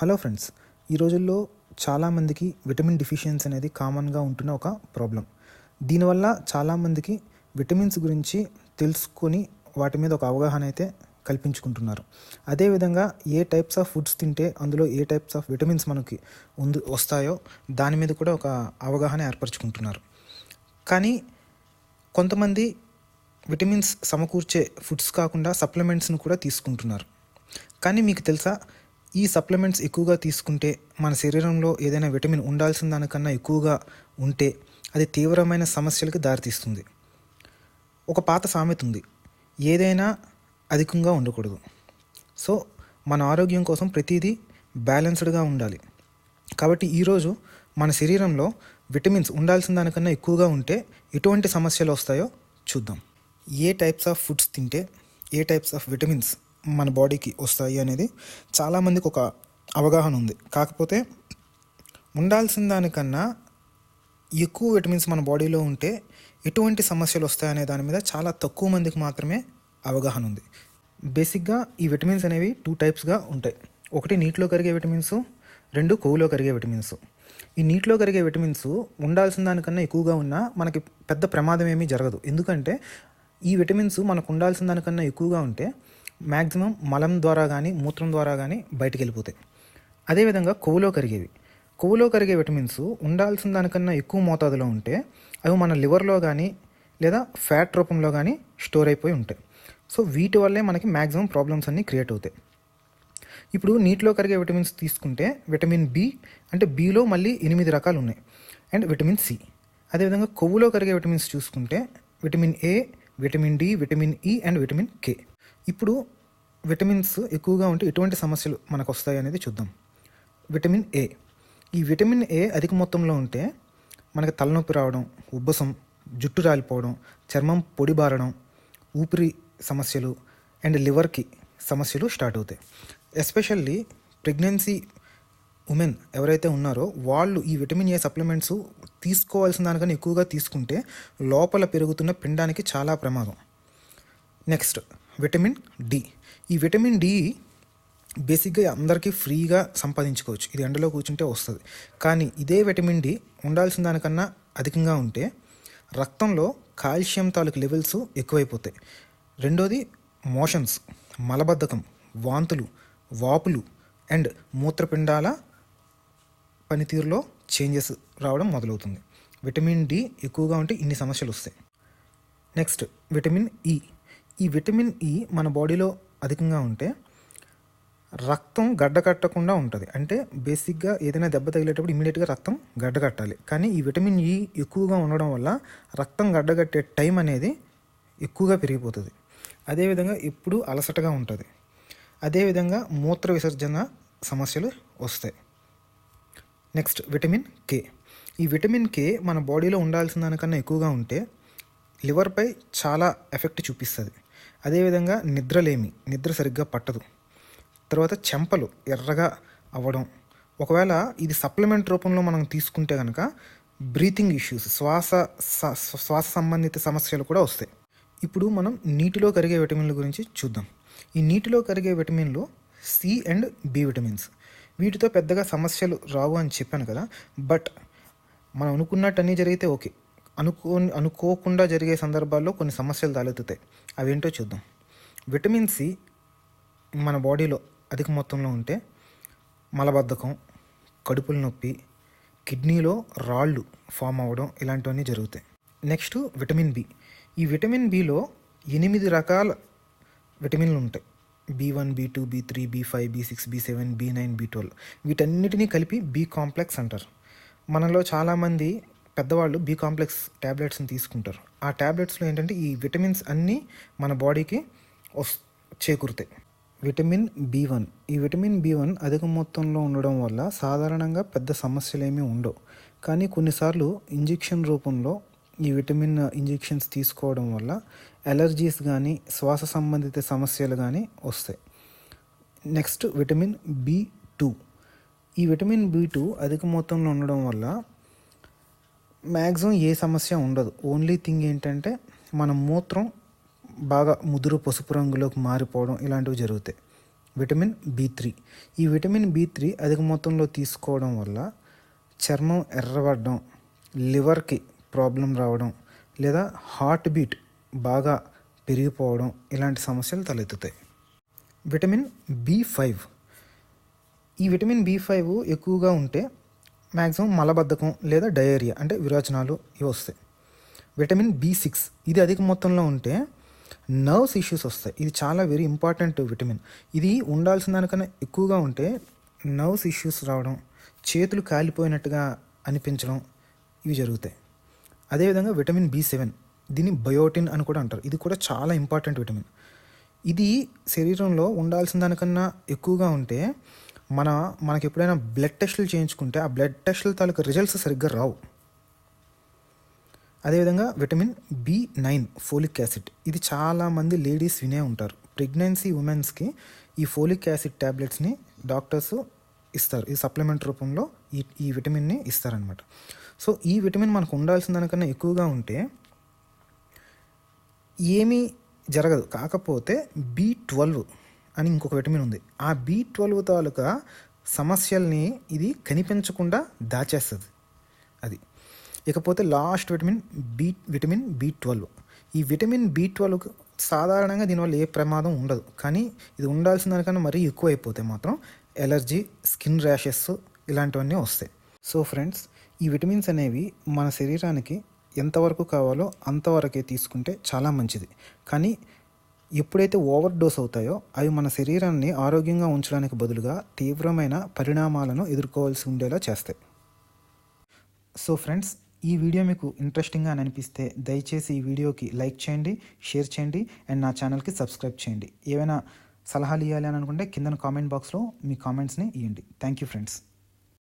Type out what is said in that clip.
Hello friends ఈ రోజుల్లో చాలామందికి విటమిన్ డిఫిషియన్సీ అనేది కామన్గా ఉంటున్న ఒక ప్రాబ్లం. దీనివల్ల చాలామందికి విటమిన్స్ గురించి తెలుసుకొని వాటి మీద ఒక అవగాహన అయితే కల్పించుకుంటున్నారు. అదేవిధంగా ఏ టైప్స్ ఆఫ్ ఫుడ్స్ తింటే అందులో ఏ టైప్స్ ఆఫ్ విటమిన్స్ మనకి ఉంది వస్తాయో దాని మీద కూడా ఒక అవగాహన ఏర్పరచుకుంటున్నారు. కానీ కొంతమంది విటమిన్స్ సమకూర్చే ఫుడ్స్ కాకుండా సప్లిమెంట్స్ను కూడా తీసుకుంటున్నారు. కానీ మీకు తెలుసా ఈ సప్లిమెంట్స్ ఎక్కువగా తీసుకుంటే మన శరీరంలో ఏదైనా విటమిన్ ఉండాల్సిన దానికన్నా ఎక్కువగా ఉంటే అది తీవ్రమైన సమస్యలకు దారితీస్తుంది. ఒక పాత సామెత ఉంది. ఏదైనా అధికంగా ఉండకూడదు. సో మన ఆరోగ్యం కోసం ప్రతిదీ బ్యాలెన్స్డ్గా ఉండాలి. కాబట్టి ఈరోజు మన శరీరంలో విటమిన్స్ ఉండాల్సిన దానికన్నా ఎక్కువగా ఉంటే ఎటువంటి సమస్యలు వస్తాయో చూద్దాం. ఏ టైప్స్ ఆఫ్ ఫుడ్స్ తింటే ఏ టైప్స్ ఆఫ్ విటమిన్స్ మన బాడీకి వస్తాయి అనేది చాలామందికి ఒక అవగాహన ఉంది. కాకపోతే ఉండాల్సిన దానికన్నా ఎక్కువ విటమిన్స్ మన బాడీలో ఉంటే ఎటువంటి సమస్యలు వస్తాయనే దాని మీద చాలా తక్కువ మందికి మాత్రమే అవగాహన ఉంది. బేసిక్గా ఈ విటమిన్స్ అనేవి టూ టైప్స్గా ఉంటాయి. ఒకటి నీటిలో కరిగే విటమిన్స్ రెండు కొవ్వులో కరిగే విటమిన్స్ ఈ నీటిలో కరిగే విటమిన్స్ ఉండాల్సిన దానికన్నా ఎక్కువగా ఉన్నా మనకి పెద్ద ప్రమాదం ఏమీ జరగదు. ఎందుకంటే ఈ విటమిన్స్ మనకు ఉండాల్సిన దానికన్నా ఎక్కువగా ఉంటే మ్యాక్సిమం మలం ద్వారా కానీ మూత్రం ద్వారా కానీ బయటికి వెళ్ళిపోతాయి. అదేవిధంగా కొవ్వులో కరిగేవి. కొవ్వులో కరిగే విటమిన్స్ ఉండాల్సిన దానికన్నా ఎక్కువ మోతాదులో ఉంటే అవి మన లివర్లో కానీ లేదా ఫ్యాట్ రూపంలో కానీ స్టోర్ అయిపోయి ఉంటాయి. సో వీటి వల్లే మనకి మ్యాక్సిమం ప్రాబ్లమ్స్ అన్నీ క్రియేట్ అవుతాయి. ఇప్పుడు నీటిలో కరిగే విటమిన్స్ తీసుకుంటే విటమిన్ బి అంటే బిలో మళ్ళీ ఎనిమిది రకాలు ఉన్నాయి. అండ్ విటమిన్ సి అదేవిధంగా కొవ్వులో కరిగే విటమిన్స్ చూసుకుంటే vitamin A vitamin D vitamin E and vitamin K ఇప్పుడు విటమిన్స్ ఎక్కువగా ఉంటే ఎటువంటి సమస్యలు మనకు వస్తాయి అనేది చూద్దాం. విటమిన్ ఏ ఈ విటమిన్ ఏ అధిక మొత్తంలో ఉంటే మనకి తలనొప్పి రావడం ఉబ్బసం జుట్టు రాలిపోవడం చర్మం పొడిబారడం ఊపిరి సమస్యలు అండ్ లివర్కి సమస్యలు స్టార్ట్ అవుతాయి. ఎస్పెషల్లీ ప్రెగ్నెన్సీ ఉమెన్ ఎవరైతే ఉన్నారో వాళ్ళు ఈ విటమిన్ ఏ సప్లిమెంట్స్ తీసుకోవాల్సిన దానికన్నా ఎక్కువగా తీసుకుంటే లోపల పెరుగుతున్న పిండానికి చాలా ప్రమాదం. నెక్స్ట్ విటమిన్ డి ఈ విటమిన్ డి బేసిక్గా అందరికీ ఫ్రీగా సంపాదించుకోవచ్చు. ఇది ఎండలో కూర్చుంటే వస్తుంది. కానీ ఇదే విటమిన్ డి ఉండాల్సిన దానికన్నా అధికంగా ఉంటే రక్తంలో కాల్షియం తాలూకు లెవెల్స్ ఎక్కువైపోతాయి. రెండోది మోషన్స్ మలబద్ధకం వాంతులు వాపులు అండ్ మూత్రపిండాల పనితీరులో చేంజెస్ రావడం మొదలవుతుంది. విటమిన్ డి ఎక్కువగా ఉంటే ఇన్ని సమస్యలు వస్తాయి. నెక్స్ట్ విటమిన్ ఈ ఈ విటమిన్ ఈ మన బాడీలో అధికంగా ఉంటే రక్తం గడ్డ కట్టకుండా ఉంటుంది. అంటే బేసిక్గా ఏదైనా దెబ్బ తగిలేటప్పుడు ఇమీడియట్గా రక్తం గడ్డకట్టాలి. కానీ ఈ విటమిన్ ఈ ఎక్కువగా ఉండడం వల్ల రక్తం గడ్డకట్టే టైం అనేది ఎక్కువగా పెరిగిపోతుంది. అదేవిధంగా ఎప్పుడు అలసటగా ఉంటుంది. అదేవిధంగా మూత్ర విసర్జన సమస్యలు వస్తాయి. నెక్స్ట్ విటమిన్ కే ఈ విటమిన్ కే మన బాడీలో ఉండాల్సిన దానికన్నా ఎక్కువగా ఉంటే లివర్పై చాలా ఎఫెక్ట్ చూపిస్తుంది. అదేవిధంగా నిద్రలేమి నిద్ర సరిగ్గా పట్టదు. తర్వాత చెంపలు ఎర్రగా అవ్వడం ఒకవేళ ఇది సప్లిమెంట్ రూపంలో మనం తీసుకుంటే కనుక బ్రీతింగ్ ఇష్యూస్ శ్వాస స- శ్వాస సంబంధిత సమస్యలు కూడా వస్తాయి. ఇప్పుడు మనం నీటిలో కరిగే విటమిన్ల గురించి చూద్దాం. ఈ నీటిలో కరిగే విటమిన్లు సి అండ్ బి విటమిన్స్. వీటితో పెద్దగా సమస్యలు రావు అని చెప్పాను కదా బట్ మనం అనుకున్నట్టు అన్నీ జరిగితే ఓకే. అనుకో అనుకోకుండా జరిగే సందర్భాల్లో కొన్ని సమస్యలు తలెత్తుతాయి. అవేంటో చూద్దాం. విటమిన్ సి మన బాడీలో అధిక మొత్తంలో ఉంటే మలబద్ధకం కడుపుల నొప్పి కిడ్నీలో రాళ్ళు ఫామ్ అవ్వడం ఇలాంటివన్నీ జరుగుతాయి. Next vitamin B. ఈ విటమిన్ బిలో ఎనిమిది రకాల విటమిన్లు ఉంటాయి. B one B two B three B five B six B seven B nine B twelve. వీటన్నిటినీ కలిపి బి కాంప్లెక్స్ అంటారు. మనలో చాలామంది పెద్దవాళ్ళు బి కాంప్లెక్స్ ట్యాబ్లెట్స్ని తీసుకుంటారు. ఆ ట్యాబ్లెట్స్లో ఏంటంటే ఈ విటమిన్స్ అన్నీ మన బాడీకి వస్ చేకూరుతాయి. Vitamin B one. ఈ విటమిన్ బి వన్ అధిక మొత్తంలో ఉండడం వల్ల సాధారణంగా పెద్ద సమస్యలు ఏమీ ఉండవు. కానీ కొన్నిసార్లు ఇంజెక్షన్ రూపంలో ఈ విటమిన్ ఇంజెక్షన్స్ తీసుకోవడం వల్ల ఎలర్జీస్ కానీ శ్వాస సంబంధిత సమస్యలు కానీ వస్తాయి. Next vitamin B two. ఈ విటమిన్ బి టూ అధిక మొత్తంలో ఉండడం వల్ల మ్యాక్సిమం ఏ సమస్య ఉండదు. ఓన్లీ థింగ్ ఏంటంటే మన మూత్రం బాగా ముదురు పసుపు రంగులోకి మారిపోవడం ఇలాంటివి జరుగుతాయి. విటమిన్ బి త్రీ ఈ విటమిన్ బి త్రీ అధిక మొత్తంలో తీసుకోవడం వల్ల చర్మం ఎర్రబడడం లివర్కి ప్రాబ్లం రావడం లేదా హార్ట్ బీట్ బాగా పెరిగిపోవడం ఇలాంటి సమస్యలు తలెత్తుతాయి. విటమిన్ బి ఫైవ్ ఈ విటమిన్ బి ఫైవ్ ఎక్కువగా ఉంటే మ్యాక్సిమం మలబద్ధకం లేదా డయేరియా అంటే విరోచనాలు ఇవి వస్తాయి. విటమిన్ బి సిక్స్ ఇది అధిక మొత్తంలో ఉంటే నర్వ్స్ ఇష్యూస్ వస్తాయి. ఇది చాలా వెరీ ఇంపార్టెంట్ విటమిన్. ఇది ఉండాల్సిన దానికన్నా ఎక్కువగా ఉంటే నర్వ్స్ ఇష్యూస్ రావడం చేతులు కాలిపోయినట్టుగా అనిపించడం ఇవి జరుగుతాయి. అదేవిధంగా విటమిన్ బి సెవెన్ దీన్ని బయోటిన్ అని కూడా అంటారు. ఇది కూడా చాలా ఇంపార్టెంట్ విటమిన్. ఇది శరీరంలో ఉండాల్సిన దానికన్నా ఎక్కువగా ఉంటే మన మనకి ఎప్పుడైనా బ్లడ్ టెస్టులు చేయించుకుంటే ఆ బ్లడ్ టెస్టుల తాలూకు రిజల్ట్స్ సరిగ్గా రావు. అదేవిధంగా vitamin B nine folic acid ఇది చాలామంది లేడీస్ వినే ఉంటారు. ప్రెగ్నెన్సీ ఉమెన్స్కి ఈ ఫోలిక్ యాసిడ్ ట్యాబ్లెట్స్ని డాక్టర్స్ ఇస్తారు. ఈ సప్లిమెంట్ రూపంలో ఈ ఈ విటమిన్ని ఇస్తారనమాట సో ఈ విటమిన్ మనకు ఉండాల్సిన దానికన్నా ఎక్కువగా ఉంటే ఏమీ జరగదు. కాకపోతే బి ట్వెల్వ్ అని ఇంకొక విటమిన్ ఉంది. ఆ బి ట్వెల్వ్ తాలూకా సమస్యల్ని ఇది కనిపించకుండా దాచేస్తుంది. అది. ఇకపోతే last vitamin B vitamin B twelve. ఈ విటమిన్ బి ట్వెల్వ్ సాధారణంగా దీనివల్ల ఏ ప్రమాదం ఉండదు. కానీ ఇది ఉండాల్సిన దానికన్నా మరీ ఎక్కువ అయిపోతే మాత్రం ఎలర్జీ స్కిన్ ర్యాషెస్ ఇలాంటివన్నీ వస్తాయి. సో ఫ్రెండ్స్ ఈ విటమిన్స్ అనేవి మన శరీరానికి ఎంతవరకు కావాలో అంతవరకే తీసుకుంటే చాలా మంచిది. కానీ ఎప్పుడైతే ఓవర్ డోస్ అవుతాయో అవి మన శరీరాన్ని ఆరోగ్యంగా ఉంచడానికి బదులుగా తీవ్రమైన పరిణామాలను ఎదుర్కోవాల్సి ఉండేలా చేస్తాయి. సో ఫ్రెండ్స్ ఈ వీడియో మీకు ఇంట్రెస్టింగ్గా అని అనిపిస్తే దయచేసి ఈ వీడియోకి లైక్ చేయండి షేర్ చేయండి అండ్ నా ఛానల్కి సబ్స్క్రైబ్ చేయండి. ఏమైనా సలహాలు ఇవ్వాలి అని అనుకుంటే కింద కామెంట్ బాక్స్లో మీ కామెంట్స్ని ఇవ్వండి థ్యాంక్ యూ ఫ్రెండ్స్